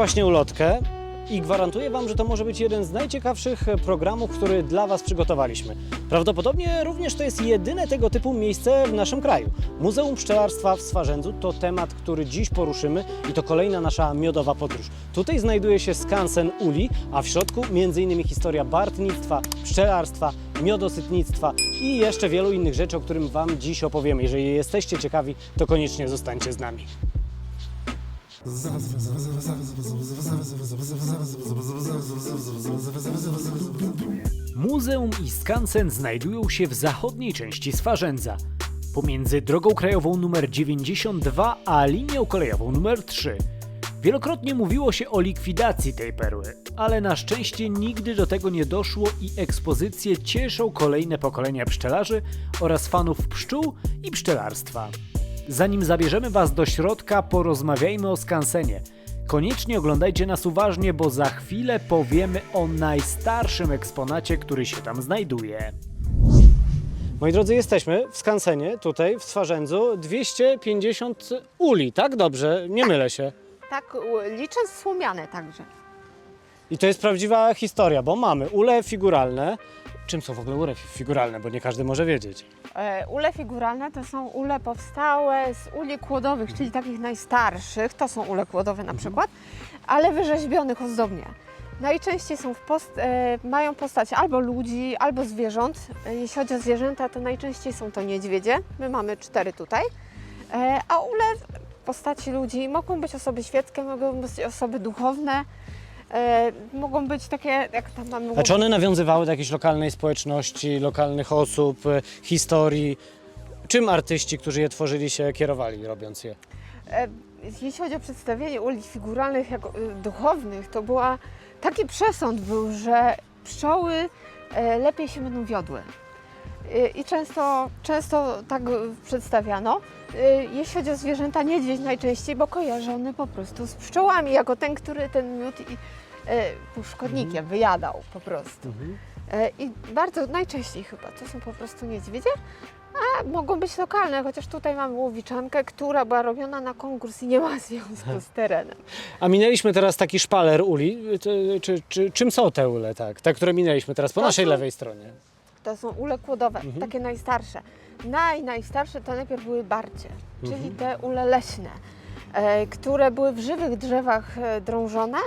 Właśnie ulotkę i gwarantuję Wam, że to może być jeden z najciekawszych programów, który dla Was przygotowaliśmy. Prawdopodobnie również to jest jedyne tego typu miejsce w naszym kraju. Muzeum Pszczelarstwa w Swarzędzu to temat, który dziś poruszymy i to kolejna nasza miodowa podróż. Tutaj znajduje się skansen uli, a w środku m.in. historia bartnictwa, pszczelarstwa, miodosytnictwa i jeszcze wielu innych rzeczy, o którym Wam dziś opowiemy. Jeżeli jesteście ciekawi, to koniecznie zostańcie z nami. Muzeum i skansen znajdują się w zachodniej części Swarzędza, pomiędzy drogą krajową nr 92 a linią kolejową nr 3. Wielokrotnie mówiło się o likwidacji tej perły, ale na szczęście nigdy do tego nie doszło i ekspozycje cieszą kolejne pokolenia pszczelarzy oraz fanów pszczół i pszczelarstwa. Zanim zabierzemy Was do środka, porozmawiajmy o skansenie. Koniecznie oglądajcie nas uważnie, bo za chwilę powiemy o najstarszym eksponacie, który się tam znajduje. Moi drodzy, jesteśmy w skansenie, tutaj w Swarzędzu. 250 uli, tak? Dobrze, nie mylę się. Tak, licząc słomiane także. I to jest prawdziwa historia, bo mamy ule figuralne. Czym są w ogóle ule figuralne, bo nie każdy może wiedzieć. E, ule figuralne to są ule powstałe z uli kłodowych, czyli takich najstarszych, to są ule kłodowe na przykład, ale wyrzeźbionych ozdobnie. Najczęściej są w post, e, mają postać albo ludzi, albo zwierząt. E, jeśli chodzi o zwierzęta, to najczęściej są to niedźwiedzie. My mamy cztery tutaj. E, a ule w postaci ludzi mogą być osoby świeckie, mogą być osoby duchowne, e, mogą być takie, jak tam mamy... Znaczy one nawiązywały do jakiejś lokalnej społeczności, lokalnych osób, e, historii. Czym artyści, którzy je tworzyli, się kierowali, robiąc je? E, Jeśli chodzi o przedstawienie ulic figuralnych jako duchownych, to była taki przesąd był, że pszczoły e, lepiej się będą wiodły. I często, często tak przedstawiano. Jeśli chodzi o zwierzęta, niedźwiedź najczęściej, bo kojarzony po prostu z pszczołami, jako ten, który ten miód i, e, szkodnikiem, wyjadał po prostu. E, I bardzo najczęściej chyba to są po prostu niedźwiedzie, a mogą być lokalne, chociaż tutaj mamy łowiczankę, która była robiona na konkurs i nie ma związku z terenem. A minęliśmy teraz taki szpaler uli. Czy, czy, czy, czym są te ule, tak? Te, które minęliśmy teraz po To naszej są- lewej stronie. To są ule kłodowe, Mhm. takie najstarsze. Naj, najstarsze to najpierw były barcie, czyli Mhm. te ule leśne, e, które były w żywych drzewach e, drążone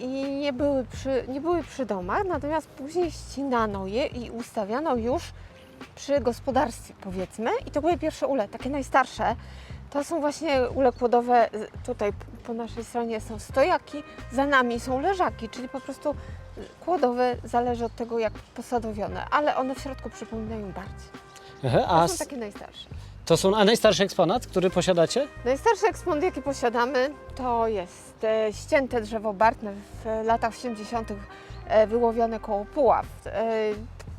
i nie były, przy, nie były przy domach, natomiast później ścinano je i ustawiano już przy gospodarstwie, powiedzmy. I to były pierwsze ule, takie najstarsze. To są właśnie ule kłodowe. Tutaj po naszej stronie są stojaki, za nami są leżaki, czyli po prostu y, kłodowe zależy od tego, jak posadowione, ale one w środku przypominają bardziej. Aha, To są takie najstarsze. To są a najstarszy eksponat, który posiadacie? Najstarszy eksponat, jaki posiadamy, to jest e, ścięte drzewo bartne w latach 80. E, wyłowione koło Puław. E,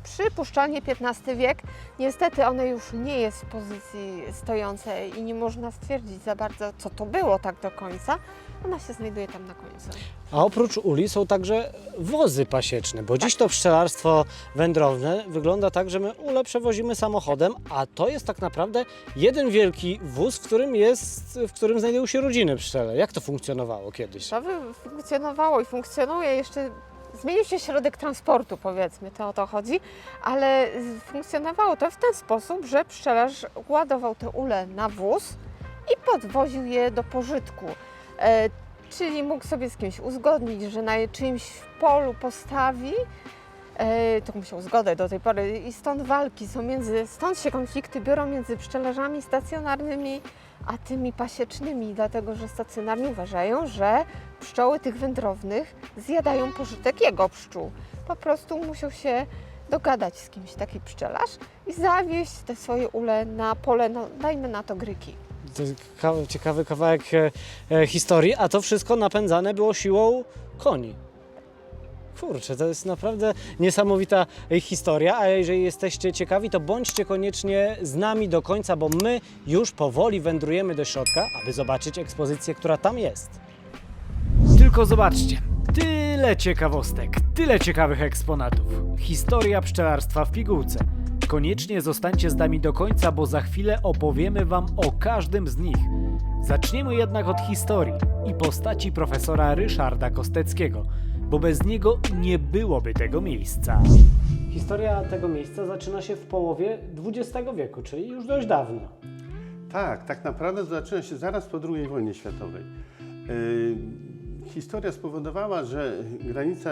przypuszczalnie XV wiek. Niestety one już nie jest w pozycji stojącej i nie można stwierdzić za bardzo, co to było tak do końca. Ona się znajduje tam na końcu. A oprócz uli są także wozy pasieczne, bo dziś to pszczelarstwo wędrowne wygląda tak, że my ule przewozimy samochodem, a to jest tak naprawdę jeden wielki wóz, w którym jest, w którym znajdują się rodziny pszczele. Jak to funkcjonowało kiedyś? To funkcjonowało i funkcjonuje jeszcze. Zmienił się środek transportu, powiedzmy, to o to chodzi, ale funkcjonowało to w ten sposób, że pszczelarz ładował te ule na wóz i podwoził je do pożytku. E, czyli mógł sobie z kimś uzgodnić, że na czyimś polu postawi, e, to musiał zgodę do tej pory i stąd walki są między, stąd się konflikty biorą między pszczelarzami stacjonarnymi a tymi pasiecznymi, dlatego że stacjonarni uważają, że pszczoły tych wędrownych zjadają pożytek jego pszczół. Po prostu musiał się dogadać z kimś taki pszczelarz i zawieźć te swoje ule na pole, no, dajmy na to gryki. To ciekawy kawałek e, e, historii, a to wszystko napędzane było siłą koni. Kurczę, to jest naprawdę niesamowita historia, a jeżeli jesteście ciekawi, to bądźcie koniecznie z nami do końca, bo my już powoli wędrujemy do środka, aby zobaczyć ekspozycję, która tam jest. Tylko zobaczcie, tyle ciekawostek, tyle ciekawych eksponatów. Historia pszczelarstwa w pigułce. Koniecznie zostańcie z nami do końca, bo za chwilę opowiemy Wam o każdym z nich. Zaczniemy jednak od historii i postaci profesora Ryszarda Kosteckiego, bo bez niego nie byłoby tego miejsca. Historia tego miejsca zaczyna się w połowie XX wieku, czyli już dość dawno. Tak, tak naprawdę zaczyna się zaraz po II wojnie światowej. Yy, historia spowodowała, że granica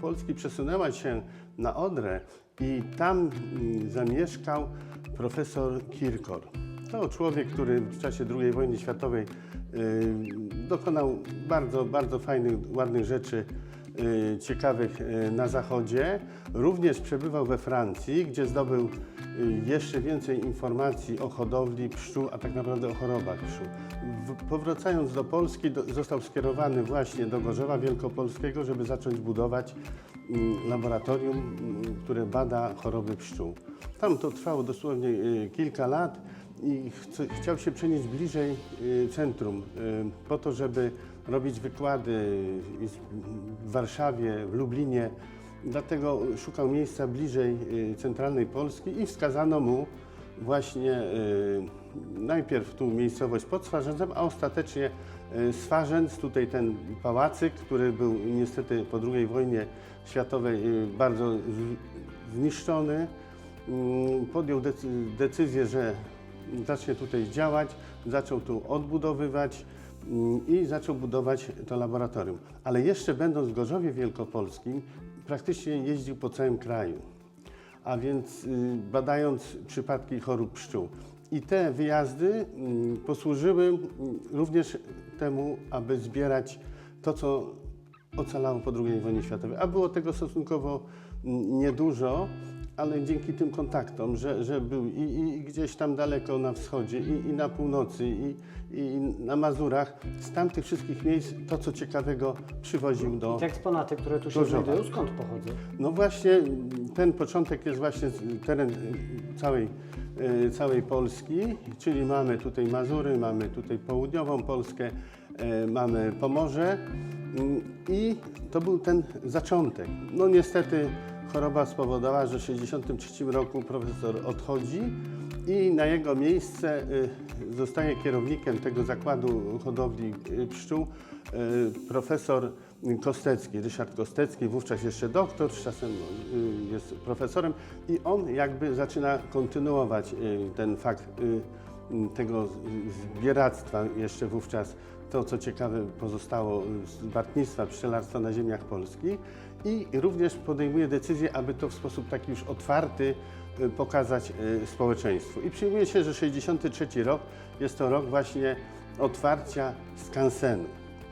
Polski przesunęła się na Odrę i tam mm, zamieszkał profesor Kirkor. To człowiek, który w czasie II wojny światowej yy, dokonał bardzo, bardzo fajnych, ładnych rzeczy y, ciekawych y, na zachodzie. Również przebywał we Francji, gdzie zdobył y, jeszcze więcej informacji o hodowli pszczół, a tak naprawdę o chorobach pszczół. Powracając do Polski, do, został skierowany właśnie do Gorzowa Wielkopolskiego, żeby zacząć budować mm, laboratorium, mm, które bada choroby pszczół. Tam to trwało dosłownie y, kilka lat i chciał się przenieść bliżej y, centrum, y, po to, żeby robić wykłady w Warszawie, w Lublinie. Dlatego szukał miejsca bliżej y, centralnej Polski i wskazano mu właśnie najpierw tu miejscowość pod Swarzędzem, a ostatecznie Swarzędz, tutaj ten pałacyk, który był niestety po II wojnie światowej bardzo zniszczony. Mm, Podjął decy- decyzję, że zacznie tutaj działać, zaczął tu odbudowywać mm, i zaczął budować to laboratorium. Ale jeszcze będąc w Gorzowie Wielkopolskim, praktycznie jeździł po całym kraju, a więc y, badając przypadki chorób pszczół. I te wyjazdy mm, posłużyły mm, również temu, aby zbierać to, co ocalało po II wojnie światowej. A było tego stosunkowo niedużo, ale dzięki tym kontaktom, że, że był i, i gdzieś tam daleko na wschodzie, i, i na północy, i, i na Mazurach, z tamtych wszystkich miejsc to, co ciekawego przywoził do... Te eksponaty, które tu się Gorzowa. znajdują, skąd pochodzą? No właśnie ten początek jest właśnie teren y, całej, y, całej Polski, czyli mamy tutaj Mazury, mamy tutaj południową Polskę, y, mamy Pomorze i to był ten zaczątek. No niestety choroba spowodowała, że w 1963 roku profesor odchodzi i na jego miejsce y, zostaje kierownikiem tego zakładu hodowli y, pszczół y, profesor Kostecki, Ryszard Kostecki, wówczas jeszcze doktor, z czasem y, jest profesorem i on jakby zaczyna kontynuować ten fakt tego zbieractwa jeszcze wówczas, to co ciekawe pozostało z bartnictwa, pszczelarstwa na ziemiach polskich i również podejmuje decyzję, aby to w sposób taki już otwarty y, pokazać y, społeczeństwu. I przyjmuje się, że 63 rok jest to rok właśnie otwarcia skansenu,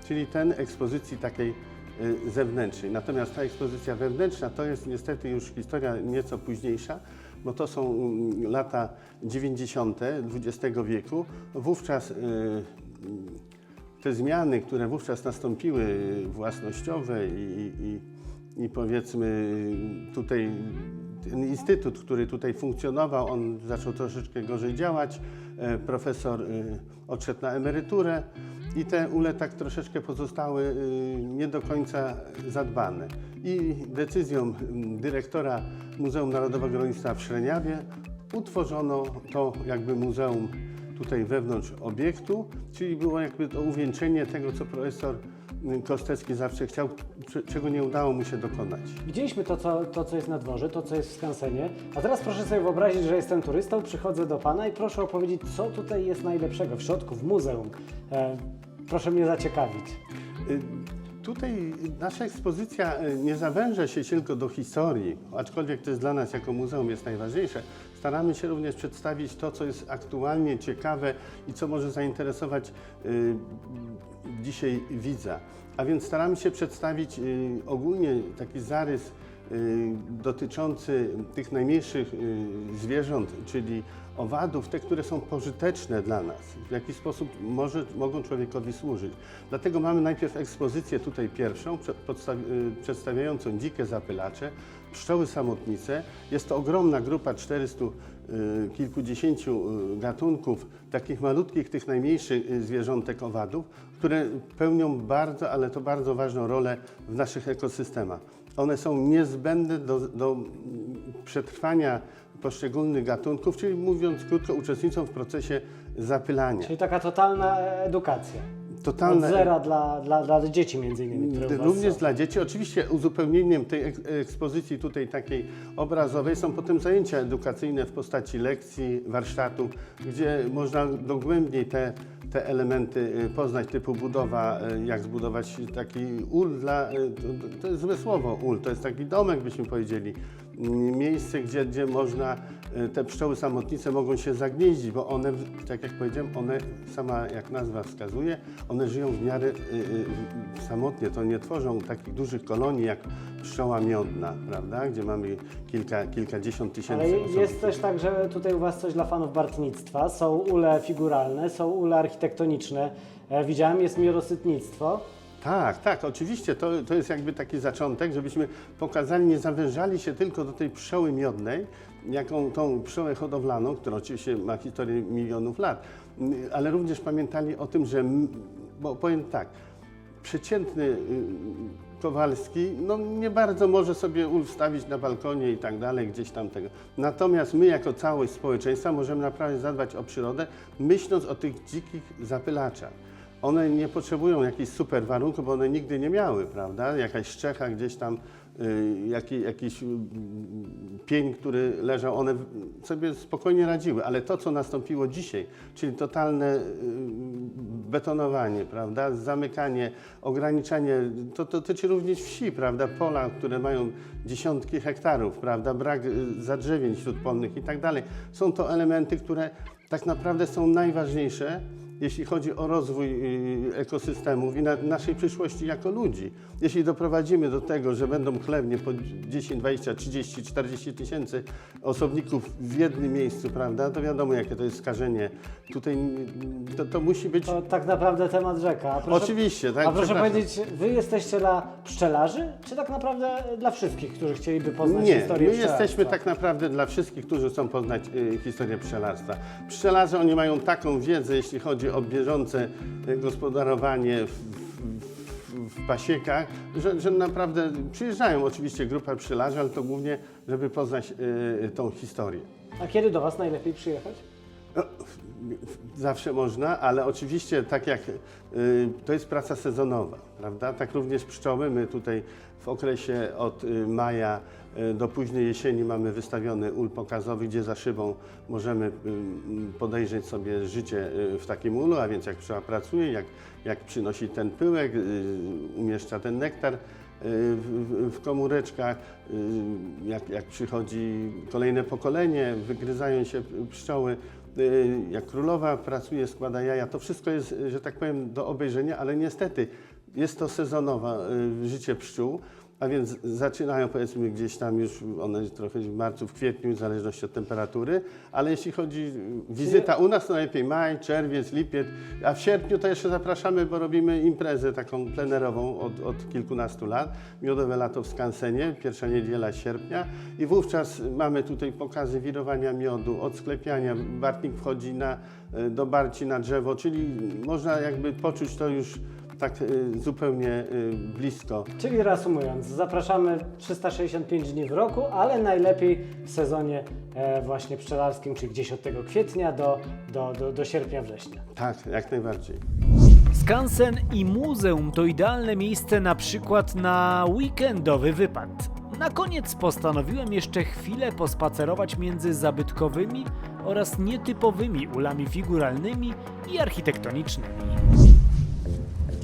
czyli ten ekspozycji takiej y, zewnętrznej. Natomiast ta ekspozycja wewnętrzna to jest niestety już historia nieco późniejsza, bo to są mm, lata 90. XX wieku. Wówczas te zmiany, które wówczas nastąpiły, własnościowe i, i, i powiedzmy tutaj ten instytut, który tutaj funkcjonował, on zaczął troszeczkę gorzej działać. E, Profesor y, odszedł na emeryturę i te ule tak troszeczkę pozostały y, nie do końca zadbane. I decyzją dyrektora Muzeum Narodowego Rolnictwa w Szreniawie utworzono to jakby muzeum tutaj wewnątrz obiektu, czyli było jakby to uwieńczenie tego, co profesor Kostecki zawsze chciał, cze- czego nie udało mu się dokonać. Widzieliśmy to co, to, co jest na dworze, to, co jest w skansenie, a teraz proszę sobie wyobrazić, że jestem turystą, przychodzę do Pana i proszę opowiedzieć, co tutaj jest najlepszego w środku, w muzeum. E, proszę mnie zaciekawić. Y, Tutaj nasza ekspozycja y, nie zawęża się tylko do historii, aczkolwiek to jest dla nas jako muzeum jest najważniejsze. Staramy się również przedstawić to, co jest aktualnie ciekawe i co może zainteresować y, dzisiaj widza. A więc staramy się przedstawić y, ogólnie taki zarys y, dotyczący tych najmniejszych y, zwierząt, czyli owadów, te, które są pożyteczne dla nas, w jaki sposób może, mogą człowiekowi służyć. Dlatego mamy najpierw ekspozycję tutaj pierwszą, y, przedstawiającą dzikie zapylacze, pszczoły samotnice. Jest to ogromna grupa 400 y, kilkudziesięciu y, gatunków takich malutkich, tych najmniejszych zwierzątek owadów, które pełnią bardzo, ale to bardzo ważną rolę w naszych ekosystemach. One są niezbędne do, do mm, przetrwania poszczególnych gatunków, czyli mówiąc krótko, uczestniczą w procesie zapylania. Czyli taka totalna edukacja. Od Totalne zera dla, dla, dla dzieci między innymi, Również dla dzieci. Oczywiście uzupełnieniem tej ek- ekspozycji tutaj takiej obrazowej są potem zajęcia edukacyjne w postaci lekcji, warsztatów, gdzie można dogłębniej te, te elementy y, poznać, typu budowa, y, jak zbudować taki ul dla, y, to- jest złe słowo ul, to jest taki domek byśmy powiedzieli, miejsce, gdzie, gdzie można, y, te pszczoły samotnice mogą się zagnieździć, bo one, tak jak powiedziałem, one, sama jak nazwa wskazuje, one żyją w miarę y, y, samotnie, to nie tworzą takich dużych kolonii jak pszczoła miodna, prawda, gdzie mamy kilka, kilkadziesiąt tysięcy Ale osób. jest też tak, że tutaj u Was coś dla fanów bartnictwa. Są ule figuralne, są ule architektoniczne. E, widziałem, jest miodosytnictwo. Tak, tak, oczywiście. To, to jest jakby taki zaczątek, żebyśmy pokazali, nie zawężali się tylko do tej pszczoły miodnej, jaką tą pszczołę hodowlaną, która oczywiście ma historię milionów lat, ale również pamiętali o tym, że, bo powiem tak, przeciętny y, Kowalski no, nie bardzo może sobie ul wstawić na balkonie i tak dalej, gdzieś tam tego. Natomiast my jako całość społeczeństwa możemy naprawdę zadbać o przyrodę, myśląc o tych dzikich zapylaczach. One nie potrzebują jakichś super warunków, bo one nigdy nie miały, prawda? Jakaś szczecha gdzieś tam, y, jaki, jakiś y, pień, który leżał, one sobie spokojnie radziły, ale to, co nastąpiło dzisiaj, czyli totalne y, betonowanie, prawda? Zamykanie, ograniczanie, to dotyczy również wsi, prawda? Pola, które mają dziesiątki hektarów, prawda? Brak y, zadrzewień śródpolnych i tak dalej. Są to elementy, które tak naprawdę są najważniejsze, jeśli chodzi o rozwój y, ekosystemów i na, naszej przyszłości jako ludzi. Jeśli doprowadzimy do tego, że będą chlewnie po 10, 20, 30, 40 tysięcy osobników w jednym miejscu, prawda, to wiadomo, jakie to jest skażenie. Tutaj to, to musi być... To tak naprawdę temat rzeka. Proszę, Oczywiście, tak, A proszę powiedzieć, Wy jesteście dla pszczelarzy, czy tak naprawdę dla wszystkich, którzy chcieliby poznać Nie, historię my jesteśmy tak naprawdę dla wszystkich, którzy chcą poznać y, historię pszczelarstwa. Pszczelarze, oni mają taką wiedzę, jeśli chodzi o bieżące y, gospodarowanie w, pasiekach, że, że naprawdę przyjeżdżają oczywiście grupa pszczelarzy, ale to głównie, żeby poznać y, tą historię. A kiedy do Was najlepiej przyjechać? No, Zawsze można, ale oczywiście tak jak y, to jest praca sezonowa, prawda? Tak również pszczoły. My tutaj w okresie od maja do późnej jesieni mamy wystawiony ul pokazowy, gdzie za szybą możemy y, m, podejrzeć sobie życie y, w takim ulu, a więc jak pszczoła pracuje, jak, jak przynosi ten pyłek, y, umieszcza ten nektar w, komóreczkach, jak, jak przychodzi kolejne pokolenie, wygryzają się pszczoły, jak królowa pracuje, składa jaja, to wszystko jest, że tak powiem, do obejrzenia, ale niestety jest to sezonowe życie pszczół, a więc zaczynają powiedzmy gdzieś tam już, one trochę w marcu, w kwietniu, w zależności od temperatury, ale jeśli chodzi wizyta u nas, to najlepiej maj, czerwiec, lipiec, a w sierpniu to jeszcze zapraszamy, bo robimy imprezę taką plenerową od, od kilkunastu lat, Miodowe Lato w Skansenie, pierwsza niedziela sierpnia. I wówczas mamy tutaj pokazy wirowania miodu, odsklepiania, bartnik wchodzi na, y, do barci na drzewo, czyli można jakby poczuć to już tak y, zupełnie y, blisko. Czyli reasumując, zapraszamy 365 dni w roku, ale najlepiej w sezonie e, właśnie pszczelarskim, czyli gdzieś od tego kwietnia do, do, do, do sierpnia, września. Tak, jak najbardziej. Skansen i muzeum to idealne miejsce na przykład na weekendowy wypad. Na koniec postanowiłem jeszcze chwilę pospacerować między zabytkowymi oraz nietypowymi ulami figuralnymi i architektonicznymi.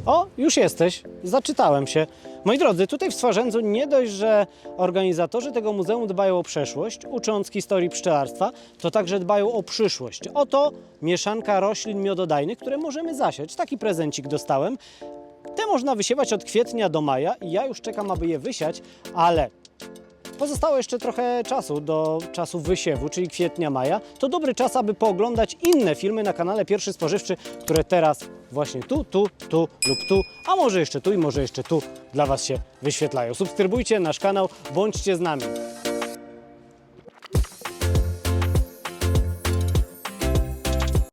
O, już jesteś. Zaczytałem się. Moi drodzy, tutaj w Swarzędzu nie dość, że organizatorzy tego muzeum dbają o przeszłość, ucząc historii pszczelarstwa, to także dbają o przyszłość. Oto mieszanka roślin miododajnych, które możemy zasiać. Taki prezencik dostałem. Te można wysiewać od kwietnia do maja i ja już czekam, aby je wysiać, ale Pozostało jeszcze trochę czasu do czasu wysiewu, czyli kwietnia, maja. To dobry czas, aby pooglądać inne filmy na kanale Pierwszy Spożywczy, które teraz właśnie tu, tu, tu lub tu, a może jeszcze tu i może jeszcze tu dla Was się wyświetlają. Subskrybujcie nasz kanał, bądźcie z nami.